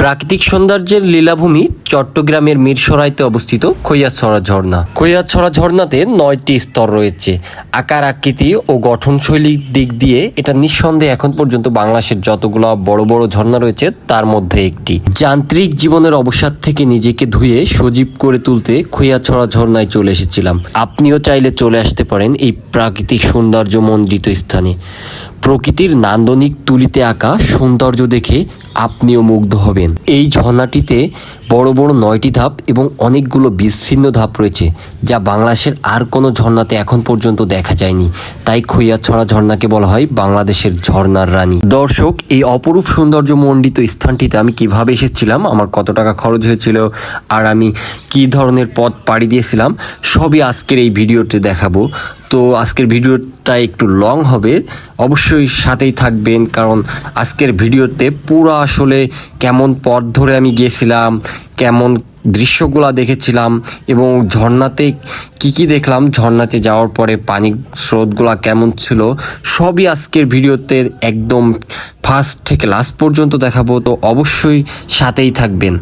প্রাকৃতিক সৌন্দর্যের লীলাভূমি চট্টগ্রামের মিরসরাইতে অবস্থিত খৈয়াছড়া ঝর্ণা। খৈয়াছড়া ঝর্ণাতে নয়টি স্তর রয়েছে। আকার, আকৃতি ও গঠনশৈলীর দিক দিয়ে এটা নিঃসন্দেহে এখন পর্যন্ত বাংলাদেশের যতগুলো বড় বড় ঝর্ণা রয়েছে, তার মধ্যে একটি। যান্ত্রিক জীবনের অবসাদ থেকে নিজেকে ধুয়ে সজীব করে তুলতে খৈয়াছড়া ঝর্ণায় চলে এসেছিলাম। আপনিও চাইলে চলে আসতে পারেন এই প্রাকৃতিক সৌন্দর্য মণ্ডিত স্থানে। প্রকৃতির নান্দনিক তুলিতে আঁকা সৌন্দর্য দেখে আপনিও মুগ্ধ হবেন। এই ঝর্ণাটিতে বড় বড় নয়টি ধাপ এবং অনেকগুলো বিচ্ছিন্ন ধাপ রয়েছে, যা বাংলাদেশের আর কোনো ঝর্ণাতে এখন পর্যন্ত দেখা যায়নি। তাই খৈয়াছড়া ঝর্ণাকে বলা হয় বাংলাদেশের ঝর্ণার রানী। দর্শক, এই অপরূপ সৌন্দর্য মণ্ডিত স্থানটিতে আমি কীভাবে এসেছিলাম, আমার কত টাকা খরচ হয়েছিল, আর আমি কি ধরনের পথ পাড়ি দিয়েছিলাম, সবই আজকের এই ভিডিওতে দেখাবো। তো আজকের ভিডিওটা একটু লং হবে, অবশ্যই সাথেই থাকবেন, কারণ আজকের ভিডিওতে পুরো আসলে কেমন পথ ধরে আমি গিয়েছিলাম কেমন দৃশ্যগুলা দেখেছিলাম এবং ঝর্ণাতে কি কি দেখলাম, ঝর্ণাতে যাওয়ার পরে পানির স্রোতগুলা কেমন ছিল, সবই আজকের ভিডিওতে একদম ফার্স্ট থেকে লাস্ট পর্যন্ত দেখাবো, তো অবশ্যই সাথেই থাকবেন।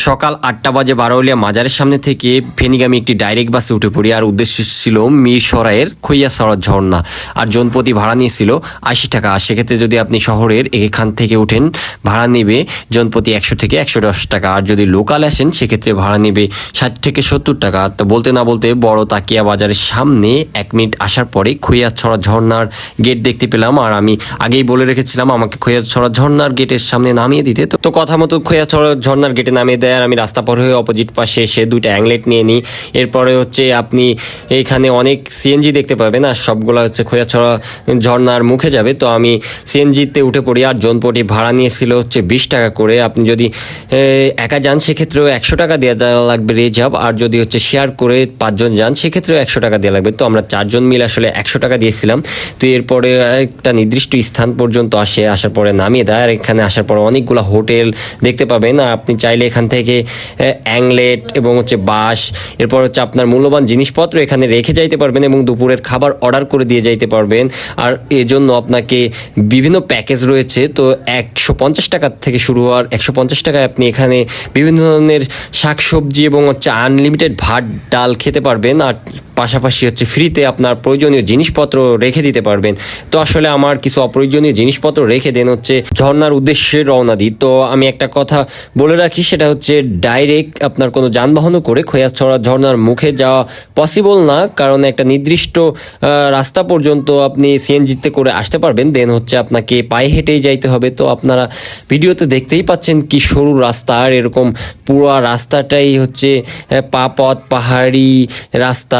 সকাল আটটা বাজে বারোলিয়া মাজারের সামনে থেকে ফেনিগামী একটি ডাইরেক্ট বাসে উঠে পড়ি আর উদ্দেশ্য ছিল মীর সরাইয়ের খৈয়াসরা ঝর্ণা। আর জনপতি ভাড়া নিয়েছিল আশি টাকা। আর সেক্ষেত্রে যদি আপনি শহরের এখান থেকে উঠেন ভাড়া নেবে জনপতি একশো থেকে একশো দশ টাকা। আর যদি লোকাল আসেন, সেক্ষেত্রে ভাড়া নেবে ষাট থেকে সত্তর টাকা। তো বলতে না বলতে বড় তাকিয়া বাজারের সামনে এক মিনিট আসার পরে খৈয়াছড়া ঝর্ণার গেট দেখতে পেলাম। আর আমি আগেই বলে রেখেছিলাম আমাকে খৈয়াছড়া ঝর্ণার গেটের সামনে নামিয়ে দিতে। তো- কথা মতো খৈয়াছড়া ঝর্ণার গেটে নামিয়ে দেয় আর আমি রাস্তা পর হয়ে অপোজিট পাশে এসে দুইটা অ্যাংলেট নিয়ে নিই। এরপরে হচ্ছে আপনি এখানে অনেক সিএনজি দেখতে পাবেন, আর সবগুলো হচ্ছে খৈয়াছড়া ঝর্নার মুখে যাবে। তো আমি সিএনজিতে উঠে পড়ি, আর জনপটি ভাড়া নিয়েছিল হচ্ছে বিশ টাকা করে। আপনি যদি একা যান, সেক্ষেত্রেও একশো টাকা দেওয়া দেওয়া লাগবে রিজার্ভ আর যদি হচ্ছে শেয়ার করে পাঁচজন যান, সেক্ষেত্রেও একশো টাকা দেওয়া লাগবে। তো আমরা চারজন মিলে আসলে একশো টাকা দিয়েছিলাম। তো এরপরে একটা নির্দিষ্ট স্থান পর্যন্ত আসে, আসার পরে নামিয়ে দেয়। আর এখানে আসার পরে অনেকগুলো হোটেল দেখতে পাবেন। আর আপনি চাইলে এখান থেকে অ্যাংলেট এবং হচ্ছে বাস এরপর হচ্ছে আপনার মূল্যবান জিনিসপত্র এখানে রেখে যাইতে পারবেন এবং দুপুরের খাবার অর্ডার করে দিয়ে যাইতে পারবেন। আর এজন্য আপনাকে বিভিন্ন প্যাকেজ রয়েছে, তো একশো পঞ্চাশ টাকা থেকে শুরু হওয়ার একশো পঞ্চাশ টাকায় আপনি এখানে বিভিন্ন ধরনের শাকসবজি এবং হচ্ছে আনলিমিটেড ভাত, ডাল খেতে পারবেন। আর পাশাপাশি হচ্ছে ফ্রিতে আপনার প্রয়োজনীয় জিনিসপত্র রেখে দিতে পারবেন। তো আসলে আমার কিছু অপ্রয়োজনীয় জিনিসপত্র রেখে দেন হচ্ছে ঝর্নার উদ্দেশ্যে রওনা দিই। তো আমি একটা কথা বলে রাখি, সেটা হচ্ছে ডাইরেক্ট আপনার কোনো যানবাহনও করে খৈয়াছড়া ঝর্ণার মুখে যাওয়া পসিবল না, কারণ একটা নির্দিষ্ট রাস্তা পর্যন্ত আপনি সিএনজিতে করে আসতে পারবেন দেন হচ্ছে আপনাকে পায়ে হেঁটেই যাইতে হবে। তো আপনারা ভিডিওতে দেখতেই পাচ্ছেন কি সরু রাস্তা, আর এরকম পুরো রাস্তাটাই হচ্ছে পা পথ পাহাড়ি রাস্তা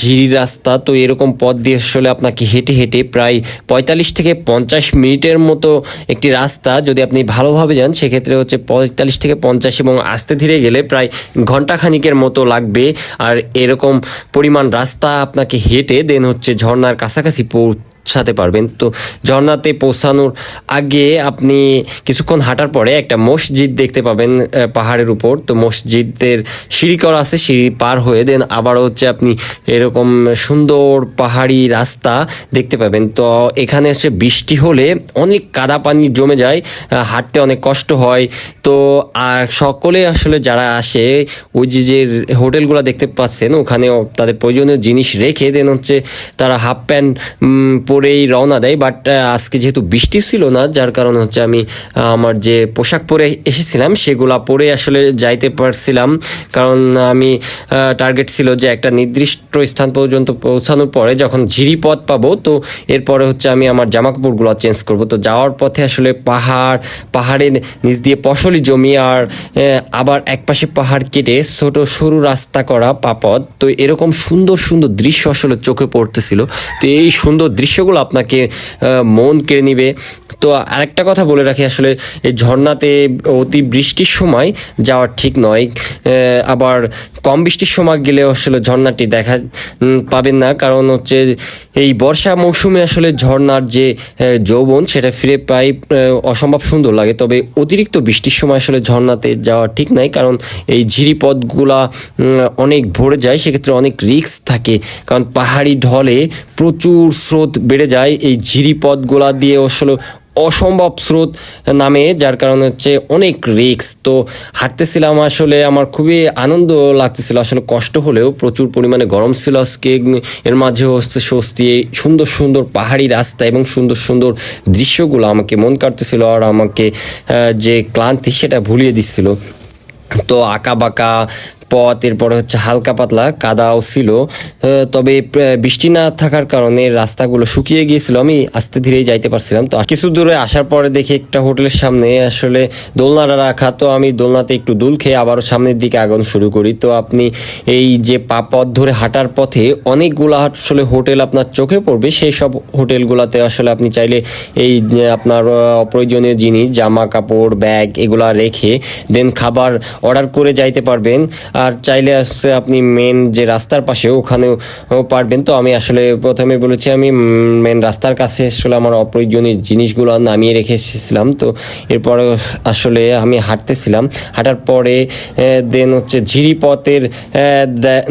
ঝিরি রাস্তা। তো এরকম পথ দিয়ে আসলে আপনাকে হেঁটে হেঁটে প্রায় পঁয়তাল্লিশ থেকে পঞ্চাশ মিনিটের মতো একটি রাস্তা যদি আপনি ভালোভাবে যান, সেক্ষেত্রে হচ্ছে পঁয়তাল্লিশ থেকে পঞ্চাশ এবং আস্তে ধীরে গেলে প্রায় ঘণ্টা খানিকের মতো লাগবে। আর এরকম পরিমাণ রাস্তা আপনাকে হেঁটে দেন হচ্ছে ঝর্নার কাছাকাছি পৌঁছাতে পারবেন। তো ঝর্ণাতে পৌঁছানোর আগে আপনি কিছুক্ষণ হাঁটার পরে একটা মসজিদ দেখতে পাবেন পাহাড়ের উপর। তো মসজিদের সিঁড়ি করা আছে, সিঁড়ি পার হয়ে দেন আবারও হচ্ছে আপনি এরকম সুন্দর পাহাড়ি রাস্তা দেখতে পাবেন। তো এখানে হচ্ছে বৃষ্টি হলে অনেক কাদা পানি জমে যায় হাঁটতে অনেক কষ্ট হয়। তো সকলে আসলে যারা আসে, ওই যে যে হোটেলগুলো দেখতে পাচ্ছেন ওখানে তাদের প্রয়োজনীয় জিনিস রেখে দেন হচ্ছে তারা হাফ প্যান্ট পরেই রওনা দেয় বাট আজকে যেহেতু বৃষ্টি ছিল না, যার কারণে হচ্ছে আমি আমার যে পোশাক পরে এসেছিলাম, সেগুলা পরে আসলে যাইতে পারছিলাম। কারণ আমি টার্গেট ছিল যে একটা নির্দিষ্ট স্থান পর্যন্ত পৌঁছানোর পরে যখন ঝিরি পথ পাবো, তো এরপরে হচ্ছে আমি আমার জামা কাপড়গুলো চেঞ্জ করব। তো যাওয়ার পথে আসলে পাহাড়, পাহাড়ের নিচ দিয়ে ফসলি জমি আর আবার একপাশে পাহাড় কেটে ছোট সরু রাস্তা করা পাপদ। তো এরকম সুন্দর সুন্দর দৃশ্য আসলে চোখে পড়তেছিল। তো এই সুন্দর দৃশ্যগুলো আপনাকে মন কেড়ে নিবে। তো আরেকটা কথা বলে রাখি, আসলে এই ঝর্ণাতে অতি বৃষ্টির সময় যাওয়ার ঠিক নয়। আবার কম বৃষ্টির সময় গেলে আসলে ঝর্ণাটি দেখা পাবেন না। কারণ হচ্ছে এই বর্ষা মৌসুমে আসলে ঝর্ণার যে যৌবন, সেটা ফিরে পাই অসম্ভব সুন্দর লাগে। তবে অতিরিক্ত বৃষ্টির সময় আসলে ঝর্ণাতে যাওয়া ঠিক নাই। কারণ এই ঝিরি পথগুলা অনেক ভরে যায়, সেক্ষেত্রে অনেক রিস্ক থাকে। কারণ পাহাড়ি ঢলে প্রচুর স্রোত বেড়ে যায় এই ঝিরি পথগুলা দিয়ে আসলে অসম্ভব স্রোত নামে, যার কারণে হচ্ছে অনেক রিক্স তো হাঁটতেছিলাম আসলে আমার খুবই আনন্দ লাগতেছিল। আসলে কষ্ট হলেও প্রচুর পরিমাণে গরম ছিল আজকে। এর মাঝেও হচ্ছে স্বস্তি সুন্দর সুন্দর পাহাড়ি রাস্তা এবং সুন্দর সুন্দর দৃশ্যগুলো আমাকে মন কাটতেছিল আর আমাকে যে ক্লান্তি সেটা ভুলিয়ে দিচ্ছিল। তো আঁকা বাঁকা পথ, এরপরে হচ্ছে হালকা পাতলা, কাদাও ছিল। তবে বৃষ্টি না থাকার কারণে রাস্তাগুলো শুকিয়ে গিয়েছিল। আমি আস্তে ধীরেই যাইতে পারছিলাম। তো কিছু দূরে আসার পরে দেখি একটা হোটেলের সামনে আসলে দোলনাটা রাখা। তো আমি দোলনাতে একটু দুল খেয়ে আবারও সামনের দিকে আগুন শুরু করি। তো আপনি এই যে পা পথ ধরে হাঁটার পথে অনেকগুলো আসলে হোটেল আপনার চোখে পড়বে। সেই সব হোটেলগুলোতে আসলে আপনি চাইলে এই আপনার অপ্রয়োজনীয় জিনিস, জামা কাপড়, ব্যাগ, এগুলা রেখে দেন খাবার অর্ডার করে যাইতে পারবেন। আর চাইলে আসছে আপনি মেন যে রাস্তার পাশে, ওখানেও পারবেন। তো আমি আসলে প্রথমে বলেছি আমি মেন রাস্তার কাছে আসলে আমার অপ্রয়োজনীয় জিনিসগুলো নামিয়ে রেখে এসেছিলাম। তো এরপরে আসলে আমি হাঁটতেছিলাম। হাঁটার পরে দেন হচ্ছে ঝিরিপথের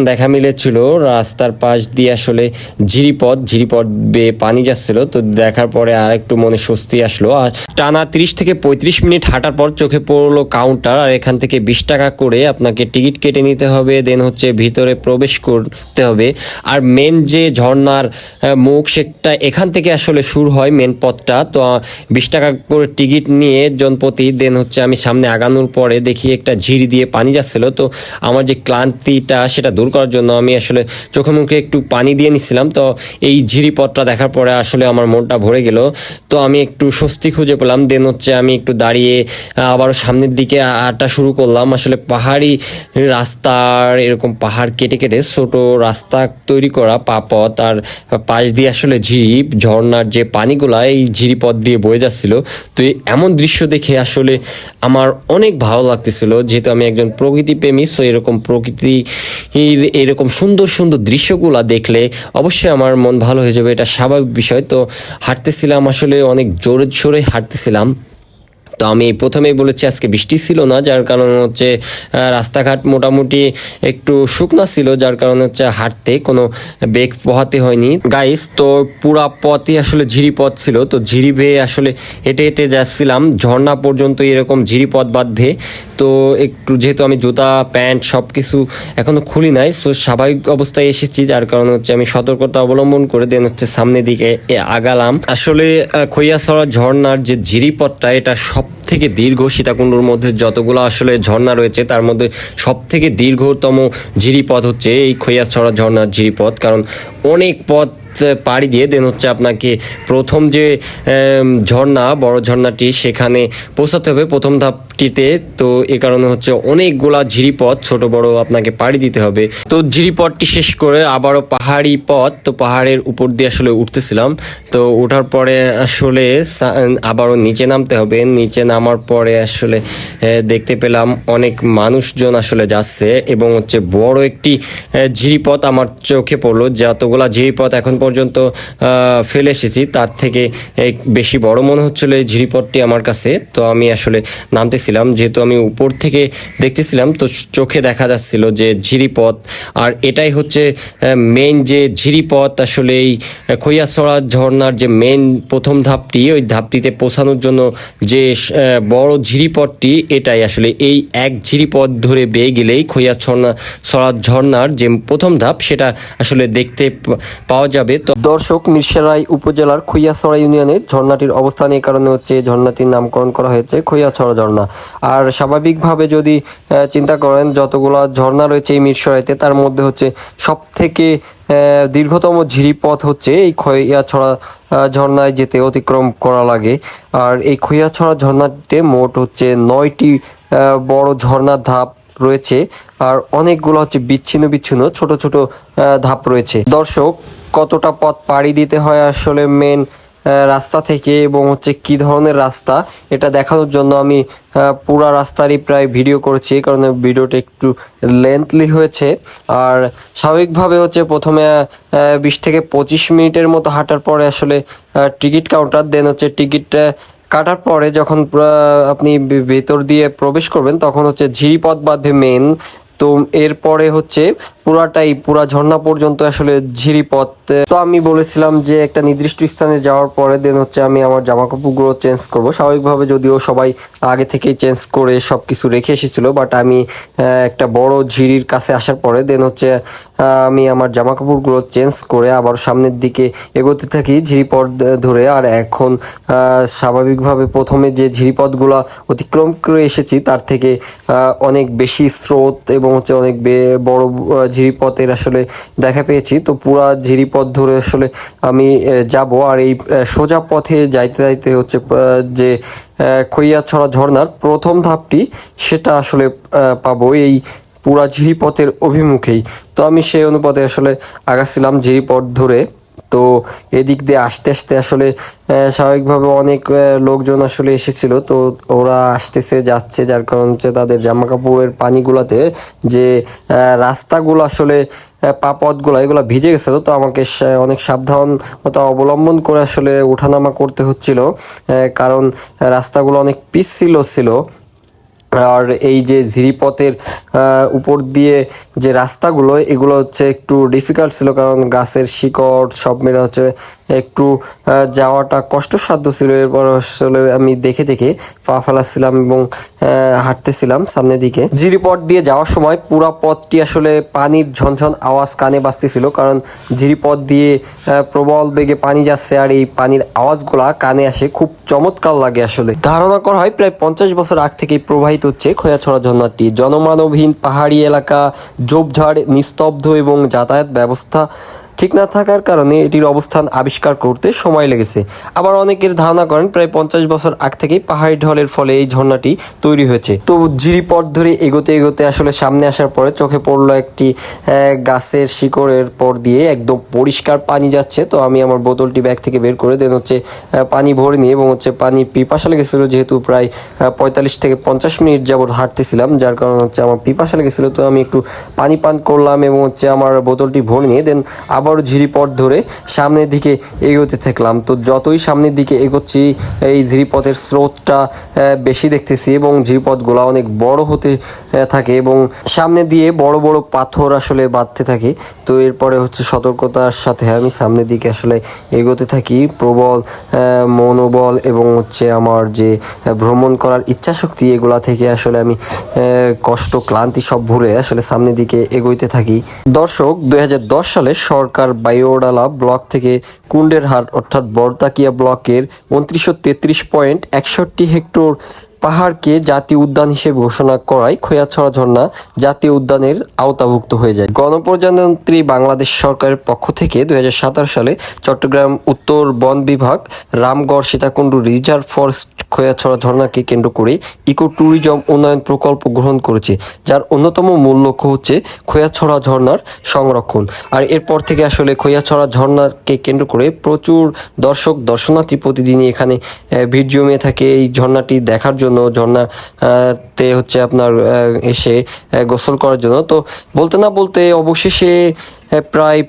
দেখা মিলেছিল। রাস্তার পাশ দিয়ে আসলে ঝিরিপথ ঝিরিপথ বেয়ে পানি যাচ্ছিল। তো দেখার পরে আর একটু মনে স্বস্তি আসলো। আর টানা তিরিশ থেকে পঁয়ত্রিশ মিনিট হাঁটার পর চোখে পড়ল কাউন্টার আর এখান থেকে বিশ টাকা করে আপনাকে টিকিট কেটে নিতে হবে দেন হচ্ছে ভিতরে প্রবেশ করতে হবে। আর মেন যে ঝর্ণার আহ, মুখ সেটা এখান থেকে আসলে শুরু হয় মেন পথটা। তো বিশ টাকা করে টিকিট নিয়ে জনপতি দেন হচ্ছে আমি সামনে আগানোর পরে দেখি একটা ঝিরি দিয়ে পানি যাচ্ছিল। তো আমার যে ক্লান্তিটা সেটা দূর করার জন্য আমি আসলে চোখে মুখে একটু পানি দিয়ে নিছিলাম। তো এই ঝিরি পথটা দেখার পরে আসলে আমার মনটা ভরে গেল। তো আমি একটু স্বস্তি খুঁজে পেলাম। দেন হচ্ছে আমি একটু দাঁড়িয়ে আবারও সামনের দিকে হাঁটা শুরু করলাম। আসলে পাহাড়ি রাস্তার এরকম পাহাড় কেটে কেটে ছোট রাস্তা তৈরি করা পাপথ আর পাশ দিয়ে আসলে ঝিপ ঝর্নার যে পানিগুলা, এই ঝিরি পথ দিয়ে বয়ে যাচ্ছিল। তো এমন দৃশ্য দেখে আসলে আমার অনেক ভালো লাগতেছিল। যেহেতু আমি একজন প্রকৃতি প্রেমী সো এরকম প্রকৃতি এরকম সুন্দর সুন্দর দৃশ্যগুলা দেখলে অবশ্যই আমার মন ভালো হয়ে যাবে। এটা স্বাভাবিক বিষয়। তো হাঁটতেছিলাম আসলে, অনেক জোরে জোরে হাঁটতেছিলাম। তো আমি প্রথমেই বলেছি আজকে বৃষ্টি ছিল না, যার কারণে হচ্ছে রাস্তাঘাট মোটামুটি একটু শুকনা ছিল, যার কারণে হচ্ছে হাঁটতে কোনো বেগ পোহাতে হয়নি। গাইস তো পুরা পথই আসলে ঝিরি পথ ছিল, তো ঝিরি বেয়ে আসলে হেঁটে হেঁটে যাচ্ছিলাম। ঝর্ণা পর্যন্ত এরকম ঝিরি পথ বাঁধবে, তো একটু যেহেতু আমি জুতা, প্যান্ট সব কিছু এখনও খুলি নাই সো স্বাভাবিক অবস্থায় এসেছি, যার কারণে হচ্ছে আমি সতর্কতা অবলম্বন করে দেন হচ্ছে সামনের দিকে আগালাম। আসলে খৈয়াছড়া ঝর্ণার যে ঝিরিপথটা, এটা সব থেকে দীর্ঘ সীতাকুণ্ডুর মধ্যে যতগুলো আসলে ঝর্ণা রয়েছে, তার মধ্যে সব থেকে দীর্ঘতম ঝিরিপথ হচ্ছে এই খৈয়াছড়া ঝর্ণার ঝিরিপথ কারণ অনেক পথ পাড়ি দিয়ে দেন হচ্ছে আপনাকে প্রথম যে ঝর্ণা, বড় ঝর্ণাটি সেখানে পৌঁছাতে হবে। প্রথম ধাপটিতে তো এ কারণে হচ্ছে অনেকগুলা ঝিরিপথ ছোট বড় আপনাকে পাড়ি দিতে হবে। তো ঝিরিপথটি শেষ করে আবারও পাহাড়ি পথ, তো পাহাড়ের উপর দিয়ে আসলে উঠতেছিলাম। তো ওঠার পরে আসলে আবারও নিচে নামতে হবে। নিচে নামার পরে আসলে দেখতে পেলাম অনেক মানুষজন আসলে যাচ্ছে এবং হচ্ছে বড় একটি ঝিরিপথ আমার চোখে পড়ল। যতগুলা ঝিরিপথ এখন পর্যন্ত ফেলে এসেছি, তার থেকে বেশি বড় মনে হচ্ছিল এই ঝিরিপথটি আমার কাছে। তো আমি আসলে নামতেছিলাম যেহেতু আমি উপর থেকে দেখতেছিলাম, তো চোখে দেখা যাচ্ছিল যে ঝিরিপথ। আর এটাই হচ্ছে মেন যে ঝিরিপথ, আসলে এই খৈয়াছড়া ঝর্ণার যে মেইন প্রথম ধাপটি, ওই ধাপটিতে পৌঁছানোর জন্য যে বড় ঝিরিপথটি, এটাই আসলে এই এক ঝিরিপথ ধরে বেয়ে গেলেই খৈয়াছড়া ছড়া ঝর্ণার যে প্রথম ধাপ, সেটা আসলে দেখতে পাওয়া যাবে। তো দর্শক মিরসরাই উপজেলার খৈয়াছড়া ইউনিয়নের ঝর্ণাটির অবস্থান এই কারণে হচ্ছে এই ঝর্ণাটির নামকরণ করা হয়েছে খৈয়াছড়া ঝর্ণা। আর স্বাভাবিকভাবে যদি চিন্তা করেন যতগুলো ঝর্ণা রয়েছে এই মিরসরাইতে তার মধ্যে হচ্ছে সব থেকে দীর্ঘতম ঝিরিপথ হচ্ছে এই খৈয়াছড়া আহ, ঝর্ণায় যেতে অতিক্রম করা লাগে। আর এই খৈয়াছড়া ঝর্ণাটিতে মোট হচ্ছে নয়টি বড় ঝর্ণার ধাপ রয়েছে। আর অনেকগুলো হচ্ছে বিচ্ছিন্ন বিচ্ছিন্ন ছোট ছোট ধাপ রয়েছে। দর্শক কতটা পথ পাড়ি দিতে হয় আসলে মেন রাস্তা থেকে এবং হচ্ছে কি ধরনের রাস্তা এটা দেখানোর জন্য আমি পুরা রাস্তারই প্রায় ভিডিও করেছি কারণে ভিডিওটা একটু লেন্থলি হয়েছে। আর স্বাভাবিকভাবে হচ্ছে প্রথমে বিশ থেকে পঁচিশ মিনিটের মতো হাঁটার পরে আসলে টিকিট কাউন্টার দেন হচ্ছে টিকিটটা কাটার পরে যখন আপনি ভেতর দিয়ে প্রবেশ করবেন, তখন হচ্ছে ঝিরিপথ বাঁধে মেন তো এরপরে হচ্ছে পুরাটাই, পুরা ঝর্ণা পর্যন্ত আসলে ঝিরিপথ। তো আমি বলেছিলাম যে একটা নির্দিষ্ট স্থানে যাওয়ার পরে দেন হচ্ছে আমি আমার জামা কাপড়গুলো চেঞ্জ করব। স্বাভাবিকভাবে যদিও সবাই আগে থেকেই চেঞ্জ করে সব কিছু রেখে এসেছিল বাট আমি একটা বড় ঝিরির কাছে আসার পরে দেন হচ্ছে আমি আমার জামা কাপড়গুলো চেঞ্জ করে আবার সামনের দিকে এগোতে থাকি ঝিরিপথ ধরে। আর এখন স্বাভাবিকভাবে প্রথমে যে ঝিরিপথগুলো অতিক্রম করে এসেছি, তার থেকে অনেক বেশি স্রোত এবং হচ্ছে অনেক বড় ঝিরিপথের আসলে দেখা পেয়েছি। তো পুরা ঝিরিপথ ধরে আসলে আমি যাব। আর এই সোজা পথে যাইতে যাইতে হচ্ছে যে খৈয়াছড়া ঝর্ণার প্রথম ধাপটি সেটা আসলে পাবো এই পুরা ঝিরিপথের অভিমুখেই। তো আমি সেই অনুপাতে আসলে আগাছিলাম ঝিরিপথ ধরে। তো এদিক দিয়ে আস্তে আস্তে আসলে স্বাভাবিকভাবে অনেক লোকজন আসলে এসেছিল। তো ওরা আসতেছে, যাচ্ছে, যার কারণ হচ্ছে তাদের জামা কাপড়ের পানিগুলাতে যে রাস্তাগুলো আসলে পা পথগুলো এগুলো ভিজে গেছিল। তো আমাকে অনেক সাবধানতা অবলম্বন করে আসলে ওঠানামা করতে হচ্ছিল। কারণ রাস্তাগুলো অনেক পিচ্ছিল ছিল। আর এই যে ঝিরিপথের উপর দিয়ে যে রাস্তাগুলো, এগুলো হচ্ছে একটু ডিফিকাল্ট ছিল কারণ গাছের শিকড় সব মিলে হচ্ছে একটু যাওয়াটা কষ্টসাধ্য ছিল। এরপর আসলে আমি দেখে দেখে পা ফেলাচ্ছিলাম এবং হাঁটতেছিলাম সামনের দিকে। ঝিরিপথ দিয়ে যাওয়ার সময় পুরা পথটি আসলে পানির ঝনঝন আওয়াজ কানে বাজতেছিল কারণ ঝিরিপথ দিয়ে প্রবল বেগে পানি যাচ্ছে আর এই পানির আওয়াজগুলা কানে আসে, খুব চমৎকার লাগে আসলে। ধারণা করা হয় প্রায় পঞ্চাশ বছর আগ থেকেই প্রবাহিত হচ্ছে খোয়াছড়া ঝর্ণাটি। জনমানবহীন পাহাড়ি এলাকা, ঝোপঝাড়, নিস্তব্ধ এবং যাতায়াত ব্যবস্থা ঠিক না থাকার কারণে এটির অবস্থান আবিষ্কার করতে সময় লেগেছে। আবার অনেকের ধারণা করেন প্রায় পঞ্চাশ বছর আগ থেকেই পাহাড়ি ঢলের ফলে এই ঝর্ণাটি তৈরি হয়েছে। তো ঝিরিপথ ধরে এগোতে এগোতে আসলে সামনে আসার পরে চোখে পড়ল একটি গাছের শিকড়ের পর দিয়ে একদম পরিষ্কার পানি যাচ্ছে। তো আমি আমার বোতলটি ব্যাগ থেকে বের করে দেন হচ্ছে পানি ভরে নিয়ে এবং হচ্ছে পানি পিপাসা লেগেছিল যেহেতু প্রায় পঁয়তাল্লিশ থেকে পঞ্চাশ মিনিট যাবত হাঁটতেছিলাম, যার কারণে হচ্ছে আমার পিপাসা লেগেছিল। তো আমি একটু পানি পান করলাম এবং হচ্ছে আমার বোতলটি ভরে নিয়ে দেন আবারও ঝিরিপথ ধরে সামনের দিকে এগোতে থাকলাম। তো যতই সামনের দিকে এগোচ্ছি, এই ঝিরিপথের স্রোতটা বেশি দেখতেছি এবং ঝিরিপথগুলো অনেক বড় হতে থাকে এবং সামনে দিয়ে বড় বড় পাথর আসলে বাঁধতে থাকে। তো এরপরে হচ্ছে সতর্কতার সাথে আমি সামনের দিকে আসলে এগোতে থাকি। প্রবল মনোবল এবং হচ্ছে আমার যে ভ্রমণ করার ইচ্ছা শক্তি এগুলা থেকে আসলে আমি কষ্ট, ক্লান্তি সব ভুলে আসলে সামনের দিকে এগোইতে থাকি। দর্শক দু হাজার দশ সালে সরকার বায়োডালা ব্লক থেকে কুণ্ডেরহাট অর্থাৎ বরতাকিয়া ব্লকের উনত্রিশশো তেত্রিশ পয়েন্ট একষট্টি হেক্টর পাহাড়কে জাতীয় উদ্যান হিসেবে ঘোষণা করায় খোয়াছড়া ঝর্ণা জাতীয় উদ্যানের আওতাভুক্ত হয়ে যায়। গণপ্রজাতন্ত্রী বাংলাদেশ সরকারের পক্ষ থেকে দুই সালে চট্টগ্রাম উত্তর বন বিভাগ, রামগড় সীতাকুণ্ড রিজার্ভ ফরেস্ট খোয়াছড়া ঝর্ণাকে কেন্দ্র করে ইকো ট্যুরিজম উন্নয়ন প্রকল্প গ্রহণ করেছে, যার অন্যতম মূল লক্ষ্য হচ্ছে খোয়াছড়া ঝর্ণার সংরক্ষণ। আর এরপর থেকে আসলে খোয়াছড়া ঝর্ণাকে কেন্দ্র করে প্রচুর দর্শক, দর্শনার্থী প্রতিদিনই এখানে ভিড় জমিয়ে থাকে এই ঝর্ণাটি দেখার জন্য। ঝর্ণা আহ, তে হচ্ছে আপনার এসে গোসল করার জন্য। তো বলতে না বলতে অবশেষে প্রায়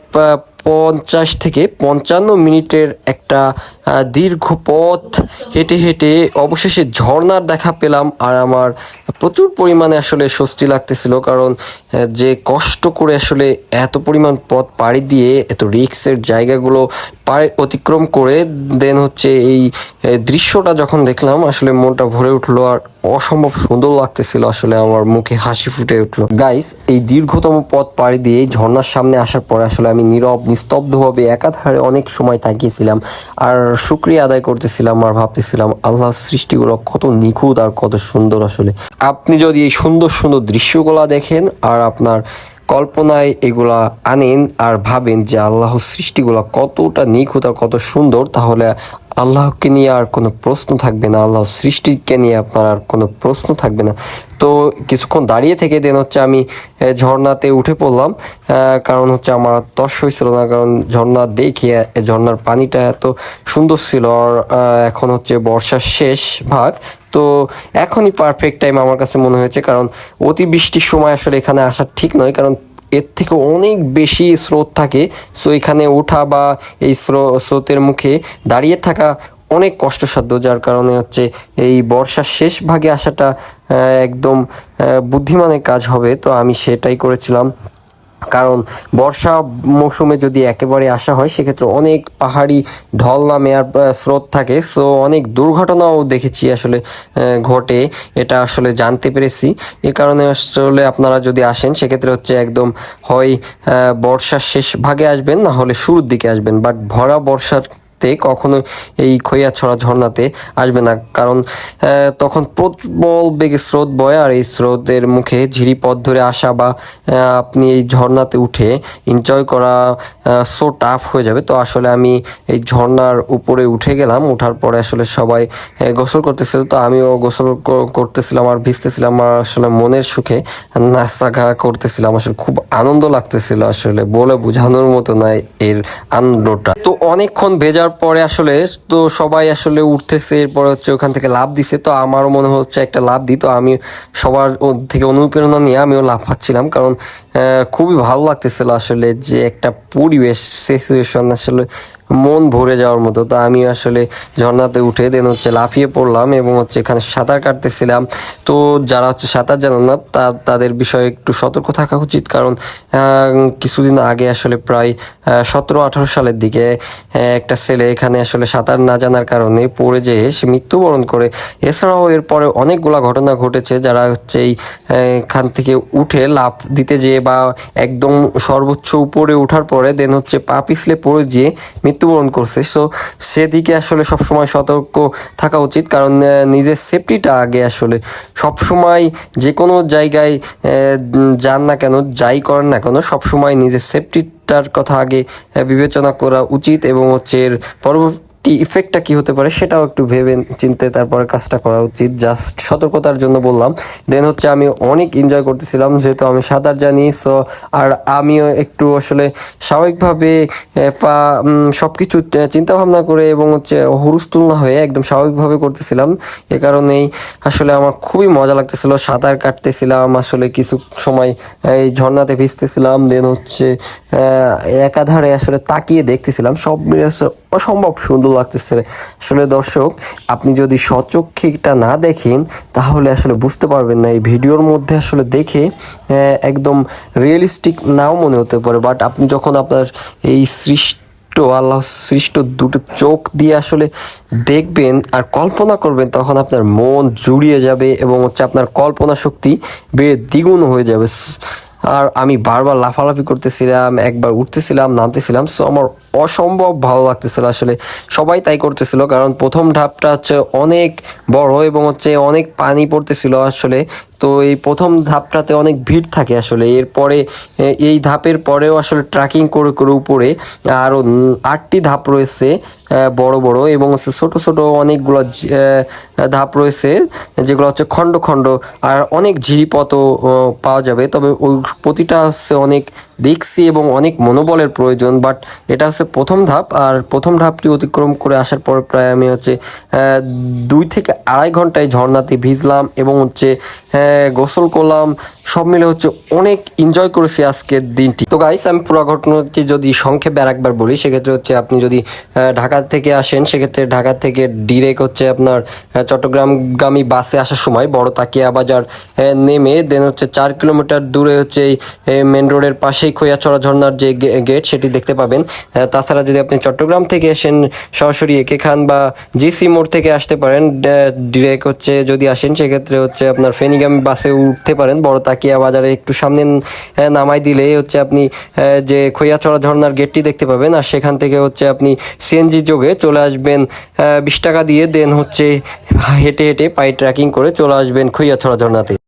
পঞ্চাশ থেকে পঞ্চান্ন মিনিটের একটা দীর্ঘ পথ হেঁটে হেঁটে অবশেষে ঝর্ণার দেখা পেলাম আর আমার প্রচুর পরিমাণে আসলে স্বস্তি লাগতেছিল কারণ যে কষ্ট করে আসলে এত পরিমাণ পথ পাড়ি দিয়ে, এত রিক্সের জায়গাগুলো পাড়ি অতিক্রম করে দেন হচ্ছে এই দৃশ্যটা যখন দেখলাম, আসলে মনটা ভরে উঠল আর অসম্ভব সুন্দর লাগতেছিল আসলে আমার মুখে হাসি ফুটে উঠল। গাইস এই দীর্ঘতম পথ পাড়ি দিয়ে ঝর্নার সামনে আসার পরে আসলে আমি নীরব, নিস্তব্ধভাবে একাধারে অনেক সময় তাকিয়েছিলাম। আর শুক্রিয়া আদায় করতেছিলাম আর ভাবতেছিলাম, আল্লাহ সৃষ্টিগুলো কত নিখুঁত আর কত সুন্দর আসলে। আপনি যদি এই সুন্দর সুন্দর দৃশ্যগুলা দেখেন আর আপনার কল্পনায় এগুলা আনেন আর ভাবেন যে আল্লাহর সৃষ্টিগুলা কতটা নিখুঁত আর কত সুন্দর, তাহলে আল্লাহকে নিয়ে আর কোনো প্রশ্ন থাকবে না আল্লাহর সৃষ্টিকে নিয়ে আপনার আর কোনো প্রশ্ন থাকবে না। তো কিছুক্ষণ দাঁড়িয়ে থেকে দেন হচ্ছে আমি ঝর্ণাতে উঠে পড়লাম কারণ হচ্ছে আমার তস হয়েছিল না, কারণ ঝর্ণা দেখে ঝর্ণার পানিটা এত সুন্দর ছিল, আর এখন হচ্ছে বর্ষার শেষ ভাগ তো এখনই পারফেক্ট টাইম আমার কাছে মনে হয়েছে, কারণ অতিবৃষ্টির সময় আসলে এখানে আসা ঠিক নয়, কারণ এর থেকে অনেক বেশি স্রোত থাকে সো এখানে ওঠা বা এই স্রো- স্রোতের মুখে দাঁড়িয়ে থাকা অনেক কষ্টসাধ্য, যার কারণে হচ্ছে এই বর্ষার শেষ ভাগে আসাটা একদম বুদ্ধিমানের কাজ হবে, তো আমি সেটাই করেছিলাম। কারণ বর্ষা মৌসুমে যদি একেবারে আসা হয়, সেক্ষেত্রে অনেক পাহাড়ি ঢল নামে আর স্রোত থাকে। সো অনেক দুর্ঘটনাও দেখেছি আসলে ঘটে। এটা আসলে জানতে পেরেছি। এ কারণে আসলে আপনারা যদি আসেন, সেক্ষেত্রে হচ্ছে একদম হয় বর্ষার শেষ ভাগে আসবেন, না হলে শুরুর দিকে আসবেন। বাট ভরা বর্ষার তে কখনো এই খৈয়াছড়া ঝর্ণাতে আসবে না। কারণ তখন প্রবল বেগে স্রোত বয় আর এই স্রোতের মুখে ঝিরি পথ ধরে আসা বা আপনি এই ঝর্ণাতে উঠে এনজয় করা সো টাফ হয়ে যাবে। তো আসলে আমি এই ঝর্ণার উপরে উঠে গেলাম। ওঠার পরে আসলে সবাই গোসল করতেছিল। তো আমিও গোসল করতেছিলাম আর ভিজতেছিলাম আসলে মনের সুখে নাচাঘা করতেছিলাম। আসলে খুব আনন্দ লাগতেছিল। আসলে বলে বোঝানোর মতো নয় এর আনন্দটা। তো অনেকক্ষণ ভেজার পরে আসলে তো সবাই আসলে উঠতেছে, এরপরে হচ্ছে ওখান থেকে লাভ দিছে। তো আমারও মনে হচ্ছে একটা লাভ দিই। তো আমি সবার থেকে অনুপ্রেরণা নিয়ে আমিও লাভ পাচ্ছিলাম কারণ খুবই ভালো লাগতেছিল আসলে যে একটা পরিবেশ সিচুয়েশন আসলে মন ভরে যাওয়ার মতো। তো আমি আসলে ঝর্ণাতে উঠে দেন হচ্ছে লাফিয়ে পড়লাম এবং হচ্ছে এখানে সাঁতার কাটতেছিলাম। তো যারা হচ্ছে সাঁতার জানেন না, তা তাদের বিষয়ে একটু সতর্ক থাকা উচিত। কারণ কিছুদিন আগে আসলে প্রায় সতেরো, আঠারো সালের দিকে একটা ছেলে এখানে আসলে সাঁতার না জানার কারণে পড়ে যেয়ে সে মৃত্যুবরণ করে। এছাড়াও এরপরে অনেকগুলা ঘটনা ঘটেছে যারা হচ্ছে এই এখান থেকে উঠে লাফ দিতে যেয়ে বা একদম সর্বোচ্চ উপরে ওঠার পরে দেন হচ্ছে পা পিছলে পড়ে যেয়ে মৃত্যুবরণ করছে। সো সেদিকে আসলে সবসময় সতর্ক থাকা উচিত। কারণ নিজের সেফটিটা আগে আসলে সবসময় যে কোনো জায়গায় যান না কেন, যাই করেন না কেন, সবসময় নিজের সেফটিটার কথা আগে বিবেচনা করা উচিত এবং হচ্ছে এর পরবর্তী ইফেক্টটা কি হতে পারে সেটাও একটু ভেবে চিনতে তারপরে কাজটা করা উচিত। জাস্ট সতর্কতার জন্য বললাম। দেন হচ্ছে আমি অনেক এনজয় করতেছিলাম, যেহেতু আমি সাঁতার জানি সো আর আমিও একটু আসলে স্বাভাবিকভাবে সব কিছু চিন্তা ভাবনা করে এবং হচ্ছে হুরুস্তুল না হয়ে একদম স্বাভাবিকভাবে করতেছিলাম। এ কারণেই আসলে আমার খুবই মজা লাগতেছিল, সাঁতার কাটতেছিলাম, আসলে কিছু সময় এই ঝর্ণাতে ভিজতেছিলাম দেন হচ্ছে একাধারে আসলে তাকিয়ে দেখতেছিলাম। সব মিলে অসম্ভব সুন্দর লাগতেছে। আসলে দর্শক, আপনি যদি সচক্ষে এটা না দেখেন, তাহলে আসলে বুঝতে পারবেন না। এই ভিডিওর মধ্যে আসলে দেখে একদম রিয়েলিস্টিক নাও মনে হতে পারে। বাট আপনি যখন আপনার এই সৃষ্টি, আল্লাহ সৃষ্ট দুটো চোখ দিয়ে আসলে দেখবেন আর কল্পনা করবেন, তখন আপনার মন জুড়িয়ে যাবে এবং হচ্ছে আপনার কল্পনা শক্তি বেড়ে দ্বিগুণ হয়ে যাবে। আর আমি বারবার লাফালাফি করতেছিলাম, একবার উঠতেছিলাম, নামতেছিলাম। সো আমার অসম্ভব ভালো লাগতেছিল আসলে। সবাই তাই করতেছিল, কারণ প্রথম ধাপটা হচ্ছে অনেক বড় এবং হচ্ছে অনেক পানি পড়তেছিল আসলে। তো এই প্রথম ধাপটাতে অনেক ভিড় থাকে আসলে। এরপরে এই ধাপের পরেও আসলে ট্রাকিং করে করে উপরে আরও আটটি ধাপ রয়েছে বড় বড় এবং হচ্ছে ছোটো ছোটো অনেকগুলো ধাপ রয়েছে, যেগুলো হচ্ছে খণ্ড খণ্ড। আর অনেক ঝিরিপথও পাওয়া যাবে। তবে ওই প্রতিটা হচ্ছে অনেক রিক্সি এবং অনেক মনোবলের প্রয়োজন বাট এটা হচ্ছে প্রথম ধাপ, আর প্রথম ধাপটি অতিক্রম করে আসার পর প্রায় আমি হচ্ছে দুই থেকে আড়াই ঘন্টায় ঝর্ণাতে ভিজলাম এবং হচ্ছে গোসল করলাম, সব মিলে হচ্ছে অনেক এনজয় করেছি আজকের দিনটি। তো গাইস আমি পুরো ঘটনাটি যদি সংক্ষেপে আর একবার বলি, সেক্ষেত্রে হচ্ছে আপনি যদি ঢাকা থেকে আসেন, সেক্ষেত্রে ঢাকা থেকে ডিরেক্ট হচ্ছে আপনার চট্টগ্রামগামী বাসে আসার সময় বড় তাকিয়া বাজার নেমে দেন হচ্ছে চার কিলোমিটার দূরে হচ্ছে এই মেন রোডের পাশেই খৈয়াছড়া ঝর্ণার যে গেট সেটি দেখতে পাবেন। তাছাড়া যদি আপনি চট্টগ্রাম থেকে আসেন, সরাসরি একে খান বা জিসি মোড় থেকে আসতে পারেন ডিরেক্ট হচ্ছে যদি আসেন, সেক্ষেত্রে হচ্ছে আপনার ফেনিগামী বাসে উঠতে পারেন। বড় তাকিয়া বাজারে একটু সামনে নামাই দিলে হচ্ছে আপনি যে খৈয়াছড়া ঝর্ণার গেটটি দেখতে পাবেন। আর সেখান থেকে হচ্ছে আপনি সিএনজি যোগে চলে আসবেন বিশ টাকা দিয়ে দেন হচ্ছে হেঁটে হেঁটে পায়ে ট্র্যাকিং করে চলে আসবেন খৈয়াছড়া ঝর্ণাতে।